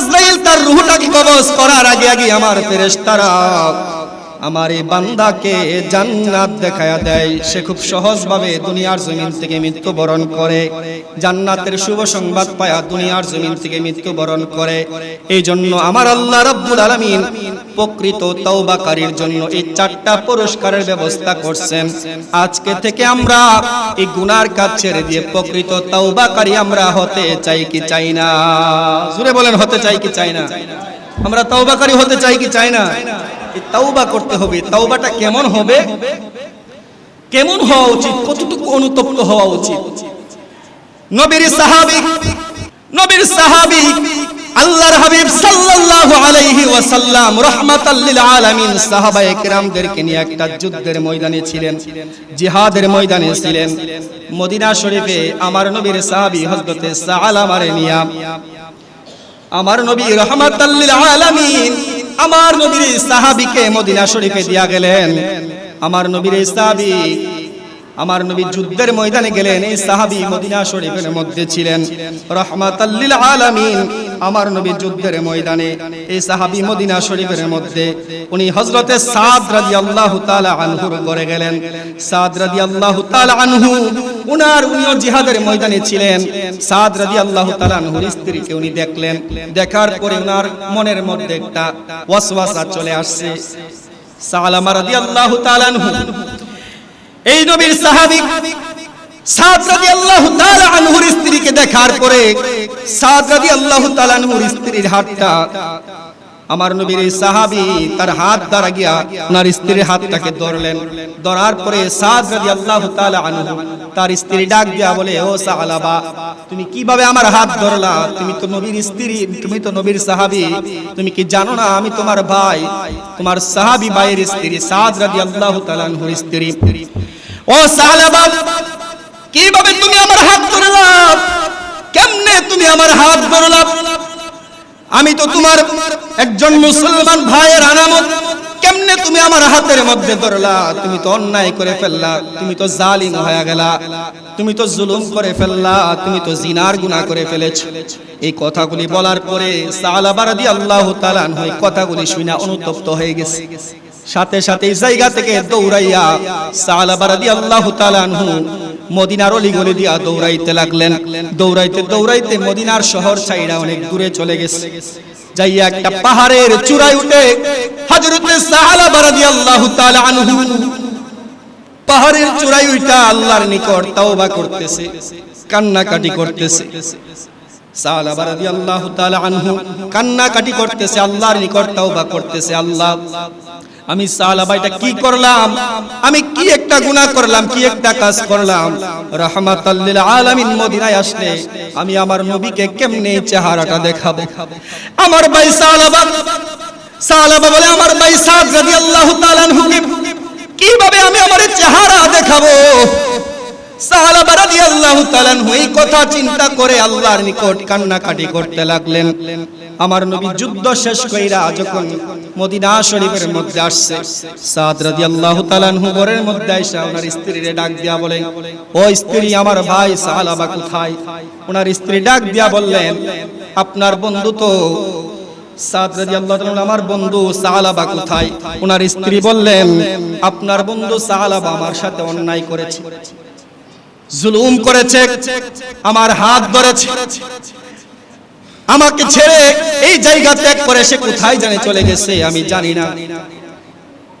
আজরাইল তার রুহটাকে কবজ করার আগে আগে আমার ফেরেশতারা আমার এই বান্দাকে জান্নাত দেখায়া দেয়। সে খুব সহজভাবে দুনিয়ার জমিন থেকে মৃত্যুবরণ করে। জান্নাতের শুভ সংবাদ পায়া দুনিয়ার জমিন থেকে মৃত্যুবরণ করে। এই জন্য আমার আল্লাহ রাব্বুল আলামিন প্রকৃত তওবাকারীর জন্য এই চারটা পুরস্কারের ব্যবস্থা করছেন। আজকে থেকে আমরা এই গুনার কাজ ছেড়ে দিয়ে প্রকৃত তওবাকারী আমরা হতে চাই কি চাই না? জুড়ে বলেন, হতে চাই কি চাই না? আমরা তওবাকারী হতে চাই কি চাই না? তাওবা করতে হবে। তাওবাটা কেমন হবে? কেমন হওয়া উচিত? কতটুকু অনুতপ্ত হওয়া উচিত? নবীর সাহাবী নবীর সাহাবী আল্লাহর হাবিব সাল্লাল্লাহু আলাইহি ওয়াসাল্লাম রাহমাতাল লিল আলামিন নিয়ে একটা যুদ্ধের ময়দানে ছিলেন, জিহাদের ময়দানে ছিলেন। মদিনা শরীফে আমার নবীর সাহাবী হযরতে সালামারে নিয়া আমার নবী রহমাতাল্লিল আলামিন আমার নবীর সাহাবীকে মদিনা শরীফে দিয়া গেলেন। আমার নবীর সাহাবী, আমার নবী যুদ্ধের ময়দানে গেলেন, এই সাহাবী মদিনা শরীফের মধ্যে ছিলেন। রহমাতাল্লিল আলামিন, আমার নবী যুদ্ধের ময়দানে এই সাহাবী মদিনা শরীফের মধ্যে উনি হযরতে সাদ রাদিয়াল্লাহু তাআলা আনহুর ঘরে গেলেন। সাদ রাদিয়াল্লাহু তাআলা আনহু উনার উনিও জিহাদের ময়দানে ছিলেন। সাদ রাদিয়াল্লাহু তাআলা আনহুর স্ত্রীকে উনি দেখলেন। দেখার পরে উনার মনের মধ্যে একটা ওয়াসওয়াসা চলে আসছে। সালামা রাদিয়াল্লাহু তাআলা আনহু। এই নবীর সাহাবী সাদ রাদিয়াল্লাহু তাআলা আনহুর স্ত্রীকে দেখার পরে সাদ রাদিয়াল্লাহু তাআলা আনহুর স্ত্রীর হাতটা আমার নবীর সাহাবী তার হাত দ্বারা গিয়া ওনার স্ত্রীর হাতটাকে ধরলেন। ধরার পরে সাদ রাদিয়াল্লাহু তাআলা আনহু তার স্ত্রী ডাক দিয়া বলে, ও সাহালাবা, তুমি কীভাবে আমার হাত ধরলা? তুমি তো নবীর স্ত্রী, তুমি তো নবীর সাহাবি। তুমি কি জানো না আমি তোমার ভাই? তোমার সাহাবি ভাইয়ের স্ত্রী, সাদ রাদিয়াল্লাহু তাআলা আনহুর স্ত্রী। ও সাহালাবা, কীভাবে তুমি আমার হাত ধরলা? কেমনে তুমি আমার হাত ধরলা? আমি তো তোমার একজন মুসলমান ভাইয়ের আনামত। কেমনে তুমি আমার হাতের মধ্যে ধরলা? তুমি তো অন্যায় করে ফেললা। তুমি তো জালিম হয়ে গেলা। তুমি তো জুলুম করে ফেললা। তুমি তো জিনার গুনাহ করে ফেলেছ। এই কথাগুলি বলার পরে সালাবা রাদিয়াল্লাহু তাআলা আনহু এই কথাগুলি শুনে অনুতপ্ত হয়ে গেছে। সাথে সাথে জায়গা থেকে দৌড়াইয়া সালাবা রাদিয়াল্লাহু তাআলা আনহু মদিনার অলিগলি দিয়া দৌড়াইতে লাগলেন। দৌড়াইতে দৌড়াইতে মদিনার শহর ছাইড়া অনেক দূরে চলে গেছে। যাইয়া একটা পাহাড়ের চূড়ায় উঠে হযরতে সাহাবা রাদিয়াল্লাহু তাআলা আনহু পাহাড়ের চূড়ায় উঠা আল্লাহর নিকট তাওবা করতেছে, কান্নাকাটি করতেছে। সাহাবা রাদিয়াল্লাহু তাআলা আনহু কান্নাকাটি করতেছে, আল্লাহর নিকট তাওবা করতেছে, আল্লাহ আমি সাহাবা এটা কি করলাম? আমি কি একটা গুনাহ করলাম, কি একটা কাজ করলাম? লিল আলামিন মদিনায় আসলে আমি আমার নবীকে কেমনে চেহারাটা দেখাবো? আমার ভাই সাহাবা সাহাবা বলে, আমার ভাই সাদ রাদিয়াল্লাহু তাআলা আনহুকে কীভাবে আমি আমার চেহারা দেখাবো? রাদিয়াল্লাহু তাআলা এই কথা চিন্তা করে আল্লাহর নিকট কান্নাকাটি করতে লাগলেন। আমার নবী যুদ্ধ শেষ কইরা যখন মদিনা শরীফের মধ্যে আসছে, সাদ রাদিয়াল্লাহু তাআলা মধ্যে ওনার ডাক দিয়া বলেন ও স্ত্রী, আমার ভাই সাহাবা কোথায়? ওনার স্ত্রী ডাক দিয়া বললেন, আপনার বন্ধু তো সাদ রাদিয়াল্লাহু তাআলা আমার বন্ধু সাহালাবা কোথায়? ওনার স্ত্রী বললেন, আপনার বন্ধু সাহালাবা আমার সাথে অন্যায় করেছে। জুলুম করেছে, আমার হাত ধরেছে। আমাকে ছেড়ে এই জায়গা ত্যাগ করে সে কোথায় জানে চলে গেছে, আমি জানি না।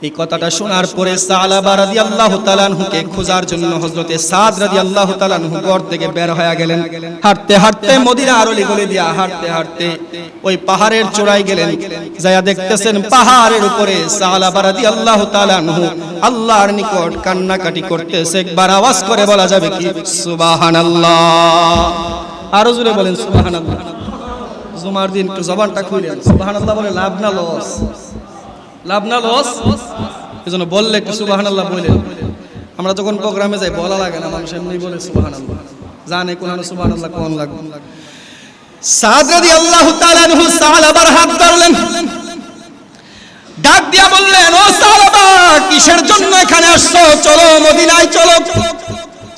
এই কথাটা শোনার পরে সালাবা রাদিয়াল্লাহু তাআলা আনহুকে খোঁজার জন্য হযরতে সাদ রাদিয়াল্লাহু তাআলা আনহু ঘর থেকে বের হয়ে গেলেন। হাঁটতে হাঁটতে মদিনা আরলি গলি দিয়া হাঁটতে হাঁটতে ওই পাহাড়ের চূড়ায় গেলেন। যায়া দেখতেছেন পাহাড়ের উপরে সালাবা রাদিয়াল্লাহু আল্লাহ আনহু আল্লাহর নিকট কান্নাকাটি করতেছে। একবার আওয়াজ করে বলা যাবে কি? সুবহানাল্লাহ। আরও জোরে বলেন সুবহানাল্লাহ। জুমার দিন একটু জবানটা খুলেন সুবহানাল্লাহ বলে লাভ না, লস। লাভ না লস? এজন্য বললে একটু সুবাহান আল্লাহ বললেন আমরা যখন প্রোগ্রামে যাই, বলা লাগে না, মানুষ এমনি বলে সুবাহান আল্লাহ জানে কোন সুবাহান আল্লাহ কোন লাগবে। সাদ রাদিয়াল্লাহু তাআলা আনহু সাহাবার হাত ধরলেন। ডাক দিয়া বললেন, ও সাহাবা কিসের জন্য এখানে আসছো? চলো মদিনায়, চলো।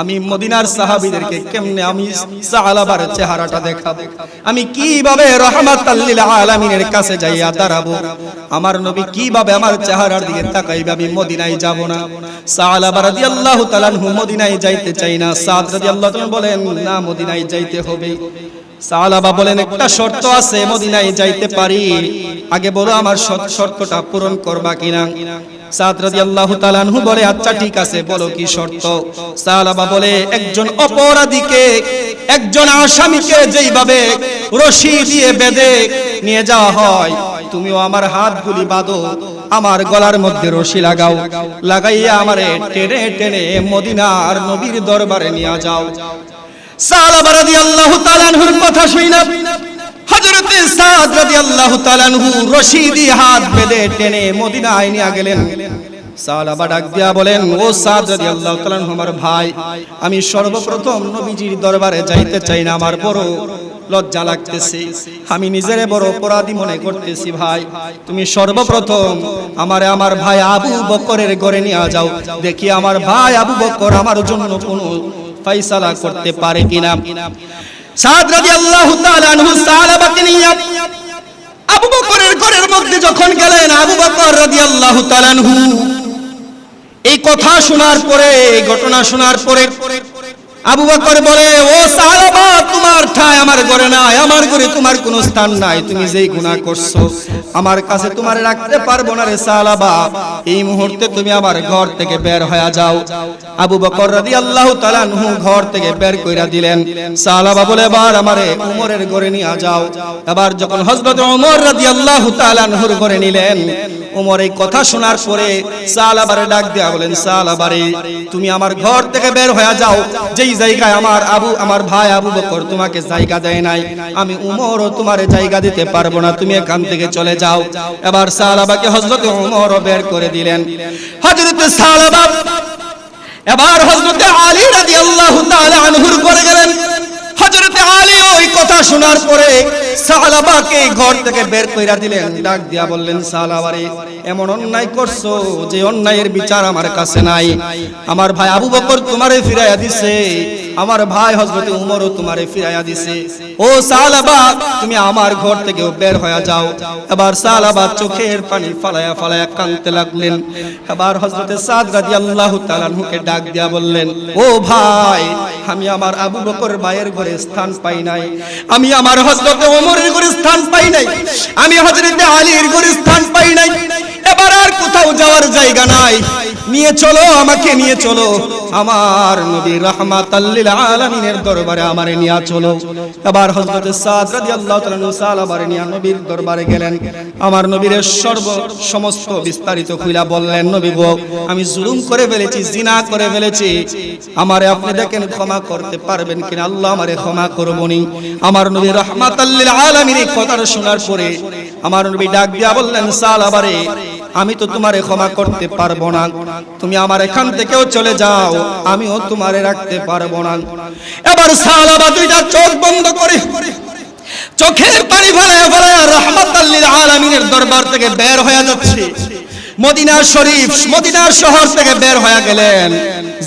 আমি মদিনার সাহাবিদেরকে কেমনে আমি সাহালাবার চেহারাটা দেখাবো? আমি কীভাবে রহমাতাল্লিল আলামিনের কাছে যাইয়া দাঁড়াবো? আমার নবী কীভাবে আমার চেহারার দিকে তাকাইবে? আমি মদিনায় যাব না। সাহালাবা রাদিয়াল্লাহু তাআলা মদিনায় যাইতে চাই না। সাদ রাদিয়াল্লাহু তাআলা বলেন, না, মদিনায় যাইতে হবে। সাহালাবা বলেন, একটা শর্ত আছে, মদিনায় যাইতে পারি। আগে বলো আমার শর্তটা পূরণ করবা কিনা? সাদ রাদিয়াল্লাহু তাআলা বলে আচ্ছা তুমিও আমার হাতগুলি বাঁধো, আমার গলার মধ্যে রশি লাগাও, লাগাইয়া আমারে টেনে টেনে মদিনার নবীর দরবারে নিয়ে যাও। সাহাবা রাদিয়াল্লাহু কথা শুইনা হযরতে সাদ রাদিয়াল্লাহু তাআলা হাত বেঁধে টেনে মদিনায় নিয়ে গেলেন। সাহাবা ডাক দিয়া বলেন, ও সাদ রাদিয়াল্লাহু তাআলা আমার ভাই, আমি সর্বপ্রথম নবীজির দরবারে যাইতে চাই না, আমার বড় লজ্জা লাগতেছে। আমি নিজেরে বড় অপরাধী মনে করতেছি, ভাই। তুমি সর্বপ্রথম আমারে আমার ভাই আবু বকরের ঘরে নিয়ে যাও। দেখি আমার ভাই আবু বকর আমার জন্য কোনো ফাইসালা করতে পারে কিনা। সাদ রাদিয়াল্লাহু তাআলা আনহু সাহাবাকে নিয়ে আবু বকরের ঘরের মধ্যে যখন গেলেন আবু বকর রাদিয়াল্লাহু তাআলা আনহু, এই কথা শোনার পরে ঘটনা শোনার পরে আবু বকর বলে, ও সাহাবা, তোমার ঠাই আমার ঘরে নাই, আমার ঘরে তোমার কোনো স্থান নাই, তুমি যেই গুনাহ করছ, আমার কাছে তোমার রাখতে পারব না রে সাহাবা। এই মুহূর্তে তুমি আমার ঘর থেকে বের হয়ে যাও। আবু বকর রাদিয়াল্লাহু তাআলা আনহু ঘর থেকে বের কইরা দিলেন, সাহাবা বলে, এবার আমারে উমরের ঘরে নিয়ে যাও। এবার যখন হযরত ওমর রাদিয়াল্লাহু তাআলা আনহুর ঘরে নিলেন ওমর এই কথা শোনার পরে সালাবারে ডাক দেয়া বলেন, সালাবারে, তুমি আমার ঘর থেকে বের হয়ে যাও। যেই জায়গায় আমার আবু, আমার ভাই আবু বকর তোমাকে জায়গা দেয় নাই, আমি উমরও তোমার জায়গা দিতে পারব না, তুমি এখান থেকে চলে যাও। এবার সালাবাকে হযরত ওমর বের করে দিলেন। হযরত সালাবা এবার হযরত আলী রাদিয়াল্লাহু তাআলা আনহুর ঘরে গেলেন। হযরত আলী ওই কথা শোনার পরে সালাবাকে ঘর থেকে বের কইরা দিলেন, ডাক দিয়া বললেন, সালাবারে, এমন অন্যায় করছ যে অন্যায়ের বিচার আমার কাছে নাই। আমার ভাই আবু বকর তোমারে ফিরাইয়া দিছে, আমার ভাই হযরত উমরও তোমারে ফিরাইয়া দিছে। ও সালাবা, তুমি আমার ঘর থেকে বের হয়ে যাও। এবার সালাবা চোখের পানি ফালায়া ফালায়া কাঁদতে লাগলেন। এবার হযরতে সাদ রাদিয়াল্লাহু তাআলা ডাক দিয়া বললেন, ও ভাই আমি আমার আবু বকর ভাইয়ের ঘরে স্থান পাই নাই। আমি আমার হজরতে ওমরের ঘরে স্থান পাই নাই। আমি হজরতে আলীর ঘরে স্থান পাই নাই। এবার আর কোথাও যাওয়ার জায়গা নাই। নিয়ে চলো, আমাকে নিয়ে চলো। আমার নবী রাহমাতাল্লিল আলামিনের দরবারে আমারে নিয়ে চলো। এবার হযরত সাদ রাদিয়াল্লাহু তাআলা সালাবারে নিয়ে নবীর দরবারে গেলেন। আমার নবীর সর্ব সমস্ত বিস্তারিত খুইলা বললেন, নবী গো, আমি জুলুম করে ফেলেছি, জিনা করে ফেলেছি। আমারে আপনি দেখেন ক্ষমা করতে পারবেন কিনা? আল্লাহ আমারে ক্ষমা করবনি আমার নবী রাহমাতাল্লিল আলামিন এই কথাটা শোনার পরে আমার নবী ডাক দিয়া বললেন, সালাবারে আমি তো তোমারে ক্ষমা করতে পারব না। তুমি আমার এখান থেকেও চলে যাও, আমিও তোমারে রাখতে পারব না। এবার সালাবা চোখ বন্ধ করে, চোখের পানি ফেলায় ফেলায় রহমাতাল্লিল আলামিনের দরবার থেকে বের হয়ে যাচ্ছে। মদিনা শরীফ মদিনার শহর থেকে বের হয়ে গেলেন।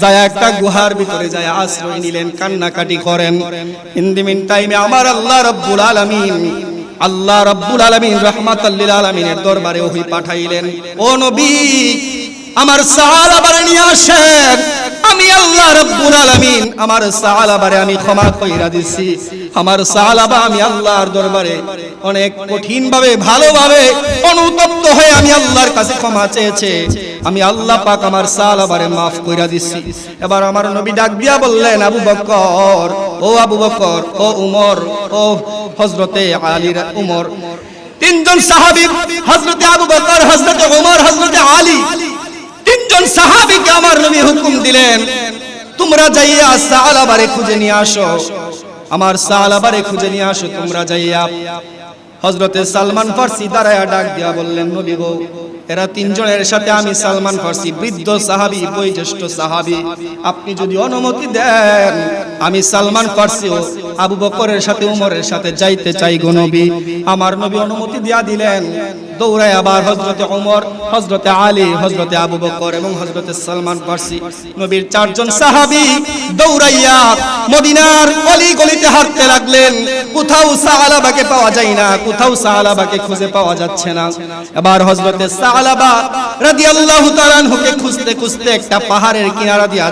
যায় একটা গুহার ভিতরে যায় আশ্রয় নিলেন, কান্নাকাটি করেন। ইন দি মিন টাইমে আমার আল্লাহ রাব্বুল আলামিন আল্লাহ রাব্বুল আলামিন রহমাতাল্লিল আলামিনের দরবারে ওহী পাঠাইলেন ও নবী আমার সাহাবারে নিয়ে আসেন আমি আল্লাহ রাব্বুল আলামিন, আমার সাহাবারে আমি ক্ষমা কইরা দিছি। আমার সাহাবা আমি আল্লাহর দরবারে অনেক কঠিন ভাবে ভালোভাবে অনুতপ্ত হয়ে আমি আল্লাহর কাছে ক্ষমা চেয়েছে। আমি আল্লাহ পাক আমার সাহাবারে মাফ কইরা দিছি। এবার আমার নবী ডাক দিয়া বললেন, আবু বকর, ও আবু বকর, ও উমর, ও হযরতে আলী উমর। তিনজন সাহাবী, হযরতে আবু বকর, হযরতে ওমর হযরতে আলী তিনজন সাহাবিকে আমার নবী হুকুম দিলেন, তোমরা যাইয়া সালাবারে খুঁজে নিয়ে আসো। আমার সালাবারে খুঁজে নিয়ে আসো, তোমরা যাইয়া। হজরতে সালমান ফার্সি দাঁড়ায় ডাক দিয়া বললেন, নবী গো এরা তিনজনের সাথে আমি সালমান ফার্সি বৃদ্ধ সাহাবী, বয়োজ্যেষ্ঠ সাহাবী। আপনি যদি অনুমতি দেন, আমি সালমান ফার্সি ও আবু বকরের সাথে, উমরের সাথে যাইতে চাই গো নবী। আমার নবী অনুমতি দিয়া দিলেন দৌড়ায় আবার হজরতে ওমর হজরতে আলী হজরতে আবু বকর এবং হজরতে সালমান ফার্সি। নবীর চারজন সাহাবি দৌড়াইয়া মদিনার অলি গলিতে হাঁটতে লাগলেন। কোথাও সাহালাবাকে পাওয়া যায় না, কোথাও সাহালাবাকে খুঁজে পাওয়া যাচ্ছে না। এবার হজরতে পাহাড়ের কিনারা দিয়া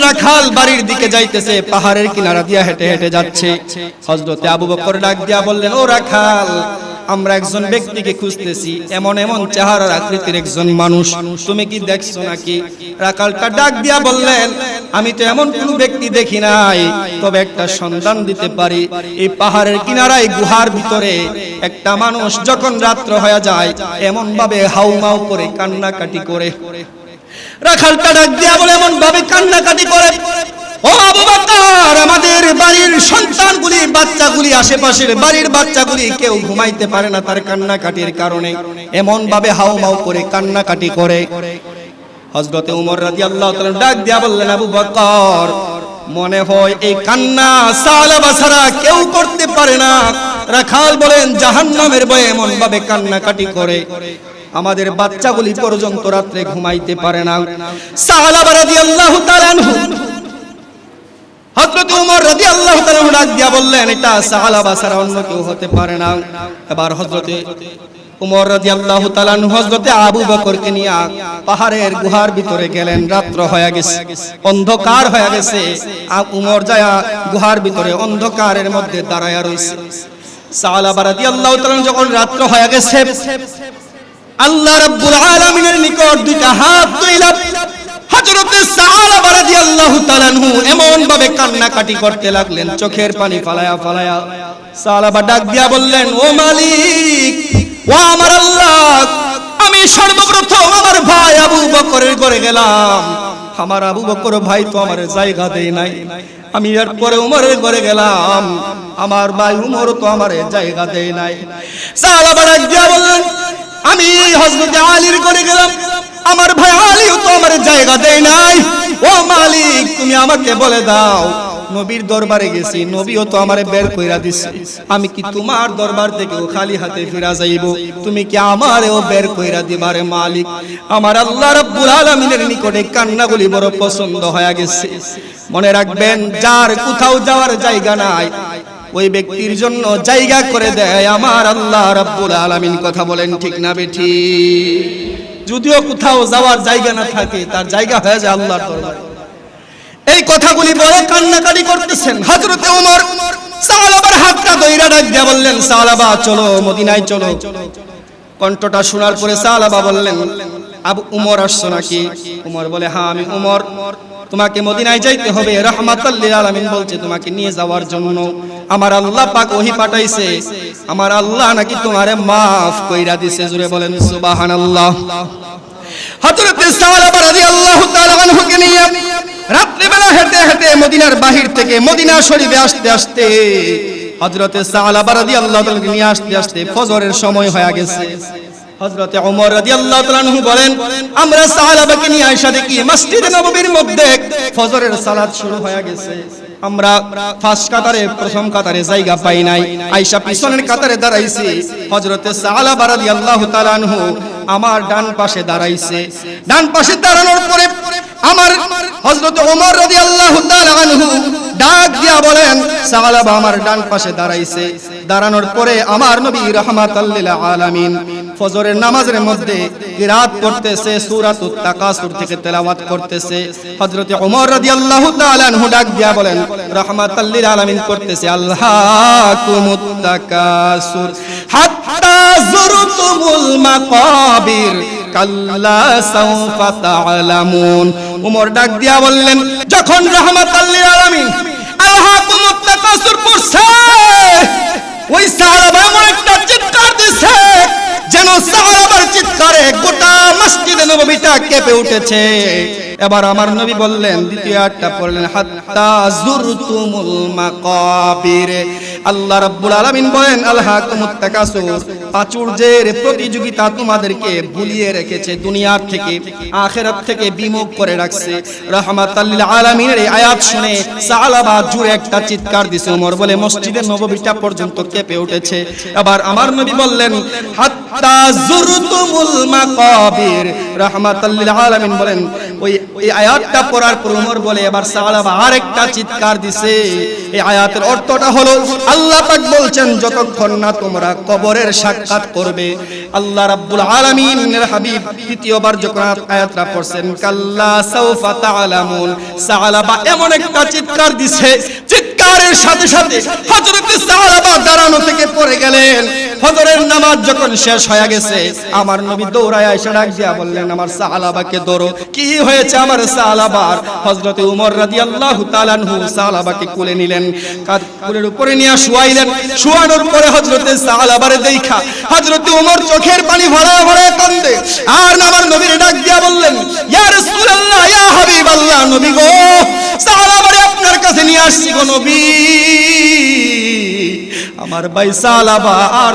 রাখাল বাড়ির দিকে যাইতেছে। পাহাড়ের কিনারা দিয়া হেঁটে হেঁটে যাচ্ছে। হজরতে আবু বকর ডাক দিয়া বললেন, ও রাখাল আমরা একজন ব্যক্তিকে খুঁজতেছি এমন এমন চেহারার আকৃতির একজন মানুষ। তুমি কি দেখছ নাকি? রাখালটা ডাক দিয়া বললেন আমি তো এমন কোন ব্যক্তি দেখি নাই তবে একটা সন্ধান দিতে পারি। এই পাহাড়ের কিনারায় গুহার ভিতরে একটা মানুষ যখন রাত্র হয়ে যায় এমন ভাবে হাউমাউ করে কান্নাকাটি করে। রাখালটা ডাক দিয়া বলে এমন ভাবে কান্নাকাটি করে ও আবু বকর, আমাদের বাড়ির সন্তানগুলি, বাচ্চাগুলি, আশেপাশের বাড়ির বাচ্চাগুলি কেউ ঘুমাইতে পারে না তার কান্নাকাটির কারণে। এমন ভাবে হাউমাউ করে কান্নাকাটি করে। হজরতে উমর রাদিয়াল্লাহু তাআলা ডাক দিয়া বললেন, আবু বকর, মনে হয় এই কান্না সালাবা ছাড়া কেউ করতে পারে না। রাখাল বলেন, জাহান্নামের বয়ে এমন ভাবে কান্নাকাটি করে। আমাদের বাচ্চাগুলি পর্যন্ত রাত্রে ঘুমাইতে পারে না। সালাবা রাদিয়াল্লাহু তাআলা উমর ডাক দিয়া বললেন, এটা ছাড়া অন্য কেউ হতে পারে না। এবার উমর আবু বকরকে নিয়ে পাহাড়ের গুহার ভিতরে গেলেন। রাত্র হয়ে গেছে, অন্ধকার হয়ে গেছে। উমর যায় গুহার ভিতরে অন্ধকারের মধ্যে দাঁড়ায়া রইছে। সাহাবা রাদিয়াল্লাহু তাআলা যখন রাত্র হয়ে গেছে, আল্লাহ রাব্বুল আলামিনের নিকট দুইটা হাত তুইলা হযরতে সাহাবা রাদিয়াল্লাহু তাআলা আনহু এমন ভাবে কান্নাকাটি করতে লাগলেন, চোখের পানি ফালায়া ফালায়া। সাহাবা ডাক দিয়া বললেন, ও মালিক, ও আমার আল্লাহ, আমি সর্বপ্রথম আমার ভাই আবু বকরের ঘরে গেলাম। আমার আবু বকর ভাই তো আমার জায়গা দেয় নাই। আমি এর পরে উমরের ঘরে গেলাম। আমার ভাই উমর তো আমার জায়গা দেয় নাই। সাহাবা ডাক দিয়া বললেন, আমি হযরত আলীর ঘরে গেলাম। আমার ভাই আলীও তো আমার জায়গা দেয় নাই। ও মালিক, তুমি আমাকে বলে দাও, নবীর দরবারে গেছি, নবীও তো আমারে বের কইরা দিছে। আমি কি তোমার দরবার থেকে খালি হাতে ফিরা যাইব? তুমি কি আমারেও বের কইরা দিবারে মালিক? আমার আল্লাহ রাব্বুল আলামিনের নিকটে কান্নাগুলি বড় পছন্দ হয়ে গেছে। মনে রাখবেন, যার কোথাও যাওয়ার জায়গা নাই, ওই ব্যক্তির জন্য জায়গা করে দেয়। আমার আল্লাহ রাব্বুল আলামিন কথা বলেন ঠিক না বেঠি যদিও কোথাও যাওয়ার জায়গা না থাকে, তার জায়গা হয়ে যায় আল্লাহর দরবারে। এই কথাগুলি বলে কান্নাকাটি করতেছেন হযরতে ওমর সাহাবার হাতটা দইরা ডাক দিয়া বললেন চলো মদিনায় চলো। কণ্ঠটা শোনার পরে সাহাবা বললেন, আবু উমর আসছো নাকি? উমর বলে হ্যাঁ আমি উমর। তোমাকে মদিনায় যাইতে হবে রহমাতাল্লিল আলামিন বলছে তোমাকে নিয়ে যাওয়ার জন্য। আমার আল্লাহ পাক ওহি পাঠাইছে, আমার আল্লাহ নাকি তোমারে মাফ কইরা দিছে জুড়ে বলেন সুবহানাল্লাহ। হযরতে রাদিয়াল্লাহু তাআলা আনহুকে নিয়ে রাত্রিবেলা হেঁটে হেঁটে মদিনার বাহির থেকে মদিনা শরীফে আসতে আসতে হযরতে সাহাবা রাদিয়াল্লাহু তাআলা নিয়ে আসতে আসতে ফজরের সময় হয়ে গেছে। হযরতে ওমর রাদিয়াল্লাহু তাআলা আনহু বলেন, আমরা সাহাবাকে নিয়ে আয়েশা দেখি মসজিদে নববীর মধ্যে ফজরের সালাত শুরু হয়ে গেছে। আমরা ফার্স্ট কাতারে, প্রথম কাতারে জায়গা পাই নাই। আয়েশা পিছনের কাতারে দাঁড়াইছি। হযরতে সাহাবা রাদিয়াল্লাহু তাআলা আনহু আমার ডান পাশে দাঁড়াইছে। ডান পাশে দাঁড়ানোর পরে আমার হযরত ওমর রাদিয়াল্লাহু তাআলা আনহু ডাক দিয়া বলেন, সাহাবা আমার ডান পাশে দাঁড়াইছে। দাঁড়ানোর পরে আমার নবী রাহমাতাল লিল আলামিন ফজরের নামাজের মধ্যে কিরাত করতেছে, সূরাতুত তাকাসুর থেকে তেলাওয়াত করতেছে। হযরত ওমর রাদিয়াল্লাহু তাআলা আনহু ডাক দিয়া বলেন, রাহমাতাল লিল আলামিন করতেছে আল্লাহকুমুত তাকাসুর হাত্তা যুরতুমুল মাকাবির, কাল্লা সাউফা তাআলামুন। উমর ডাক দিয়া বললেন, যখন রাহমাতাল লিল আলামিন আলহাকুমুত তাকাসুর পড়ছে ওই সাহারাবা এমন একটা চিৎকার দিছে যেন সাহাবার চিৎকারে গোটা মসজিদে নববীটা কেঁপে উঠেছে। এবার আমার নবী বললেন, দ্বিতীয় আয়াতটা পড়লেন, হাত্তা জুরতুমুল মাকাবির। আল্লাহ রাব্বুল আলামিন বলেন আলহাকুমুত তাকাসুর প্রাচুর্যের প্রতিযোগিতা তোমাদেরকে ভুলিয়ে রেখেছে, দুনিয়ার থেকে, আখেরাত থেকে বিমুখ করে রাখছে। রাহমাতাল্লিল আলামিনের এই আয়াত শুনে সালাবা জুড়ে একটা চিৎকার দিছে ওমর বলে মসজিদের নববীটা পর্যন্ত কেঁপে উঠেছে। আবার আমার নবী বললেন, হাত্তা জুরতুমুল মাকাবির। রাহমাতাল্লিল আলামিন বলেন ওই এই আয়াতটা পড়ার পর চিৎকার দিছে। এমন একটা চিৎকার দিছে, চিৎকারের সাথে সাথে হযরত দাঁড়ানো থেকে পড়ে গেলেন। ফজরের নামাজ যখন শেষ হয়ে গেছে, আমার নবী দৌড়ায় এসে ডাক দিয়া বললেন, আমার সাহালাবাকে ধরো। কি হয়েছে আমার সাহালাবার হযরত উমর রাদিয়াল্লাহু তাআলা আনহু সাহালাবাকে কোলে নিলেন, কাঁধ কোলের উপরে নিয়ে শুয়াইলেন। শুয়ানোর পরে হযরতে সাহালাবারে দেখা, হযরত উমর চোখের পানি ভরা ভরা কান্দে আর আমার নবীর ডাক দিয়া বললেন, ইয়া রাসূলুল্লাহ, ইয়া হাবিবাল্লাহ, নবী গো সাহালাবারে আপনার কাছে নিয়ে আসছি গো নবী। আমার ভাই সালাবা আর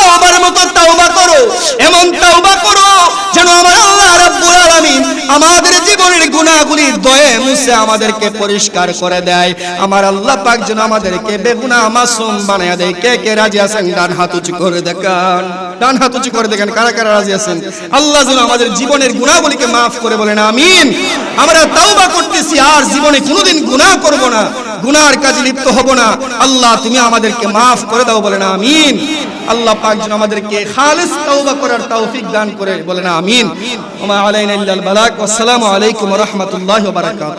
তাওবার মতো তাওবা করো, এমন তাওবা করো যেন আমার আল্লাহ রাব্বুল আলামিন আমাদের জীবনের গুনাহগুলি দয়ে মুছে আমাদেরকে পরিষ্কার করে দেয়। আমার আল্লাহ পাক যেন আমাদেরকে বেগুনাহ মাসুম বানায় দেয়। কে কে রাজি আছেন? ডান হাত উঁচু করে দেখান। ডান হাত উঁচু করে দেখেন। কারা কারা রাজি আছেন? আল্লাহ যেন আমাদের জীবনের গুনাহগুলিকে মাফ করে বলেন, আমিন। আমরা তাওবা করতেছি, আর জীবনে কোনোদিন গুনাহ করব না। গুনার কাজে লিপ্ত হব না। আল্লাহ, তুমি আমাদেরকে মাফ করে দাও বলেন, আমিন। আল্লাহ পাক যেন আমাদেরকে খালিস তওবা করার তৌফিক দান করে বলেন আমিন। ওমা আলাইনা ইল্লাল বালাক। ওয়া আসসালামু আলাইকুম ওয়া রাহমাতুল্লাহি ওয়া বারাকাতুহু।